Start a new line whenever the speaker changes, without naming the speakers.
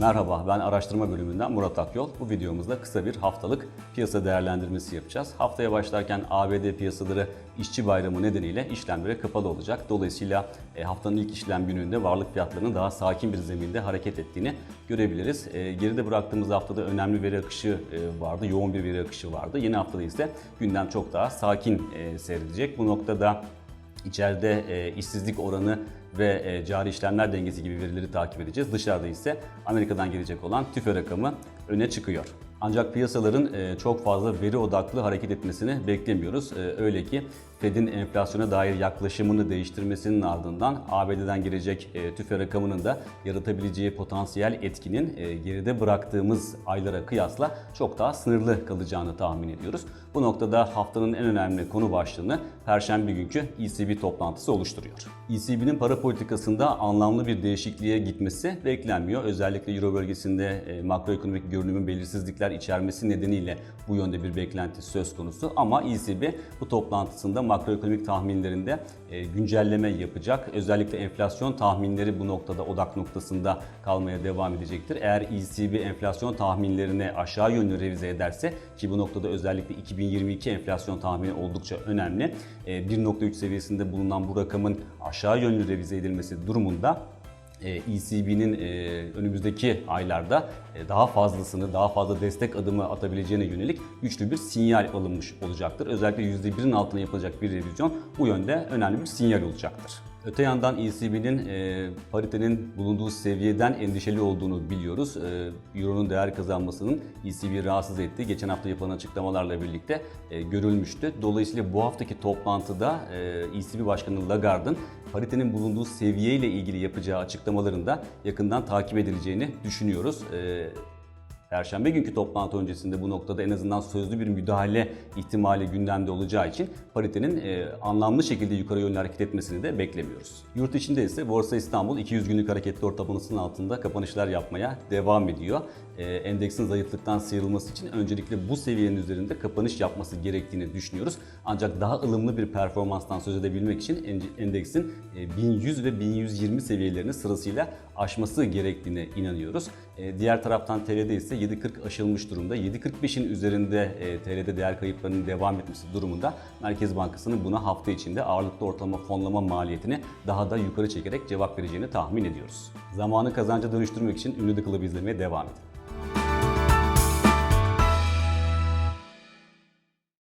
Merhaba, ben araştırma bölümünden Murat Akyol. Bu videomuzda kısa bir haftalık piyasa değerlendirmesi yapacağız. Haftaya başlarken ABD piyasaları işçi bayramı nedeniyle işlemlere kapalı olacak. Dolayısıyla e, haftanın ilk işlem gününde varlık fiyatlarının daha sakin bir zeminde hareket ettiğini görebiliriz. E, Geride bıraktığımız haftada önemli veri akışı e, vardı, yoğun bir veri akışı vardı. Yeni haftada ise gündem çok daha sakin seyredecek. Bu noktada İçeride e, işsizlik oranı ve e, cari işlemler dengesi gibi verileri takip edeceğiz. Dışarıda ise Amerika'dan gelecek olan tüfe rakamı öne çıkıyor. Ancak piyasaların e, çok fazla veri odaklı hareket etmesini beklemiyoruz. E, öyle ki Fed'in enflasyona dair yaklaşımını değiştirmesinin ardından ABD'den gelecek e, tüfe rakamının da yaratabileceği potansiyel etkinin e, geride bıraktığımız aylara kıyasla çok daha sınırlı kalacağını tahmin ediyoruz. Bu noktada haftanın en önemli konu başlığını Perşembe günkü ECB toplantısı oluşturuyor. ECB'nin para politikasında anlamlı bir değişikliğe gitmesi beklenmiyor. Özellikle Euro bölgesinde e, makroekonomik görünümün belirsizlikler içermesi nedeniyle bu yönde bir beklenti söz konusu. Ama ECB bu toplantısında makroekonomik tahminlerinde e, güncelleme yapacak. Özellikle enflasyon tahminleri bu noktada odak noktasında kalmaya devam edecektir. Eğer ECB enflasyon tahminlerini aşağı yönlü revize ederse ki bu noktada özellikle 2022 enflasyon tahmini oldukça önemli. E, 1.3 seviyesinde bulunan bu rakamın aşağı yönlü revize edilmesi durumunda e, ECB'nin e, önümüzdeki aylarda e, daha fazlasını, daha fazla destek adımı atabileceğine yönelik güçlü bir sinyal alınmış olacaktır. Özellikle %1'in altına yapılacak bir revizyon bu yönde önemli bir sinyal olacaktır. Öte yandan ECB'nin e, paritenin bulunduğu seviyeden endişeli olduğunu biliyoruz. E, Euro'nun değer kazanmasının ECB'yi rahatsız ettiği geçen hafta yapılan açıklamalarla birlikte e, görülmüştü. Dolayısıyla bu haftaki toplantıda e, ECB Başkanı Lagarde'ın paritenin bulunduğu seviyeyle ilgili yapacağı açıklamalarında yakından takip edileceğini düşünüyoruz. E, Perşembe günkü toplantı öncesinde bu noktada en azından sözlü bir müdahale ihtimali gündemde olacağı için paritenin e, anlamlı şekilde yukarı yönlü hareket etmesini de beklemiyoruz. Yurt içinde ise Borsa İstanbul 200 günlük hareketli ortalamasının altında kapanışlar yapmaya devam ediyor. E, endeksin zayıflıktan sıyrılması için öncelikle bu seviyenin üzerinde kapanış yapması gerektiğini düşünüyoruz. Ancak daha ılımlı bir performanstan söz edebilmek için ende- endeksin e, 1100 ve 1120 seviyelerini sırasıyla aşması gerektiğine inanıyoruz. E, Diğer taraftan TL'de ise 7.40 aşılmış durumda. 7.45'in üzerinde e, TL'de değer kayıplarının devam etmesi durumunda Merkez Bankası'nın buna hafta içinde ağırlıklı ortalama fonlama maliyetini daha da yukarı çekerek cevap vereceğini tahmin ediyoruz. Zamanı kazanca dönüştürmek için ünlü The izlemeye devam edin.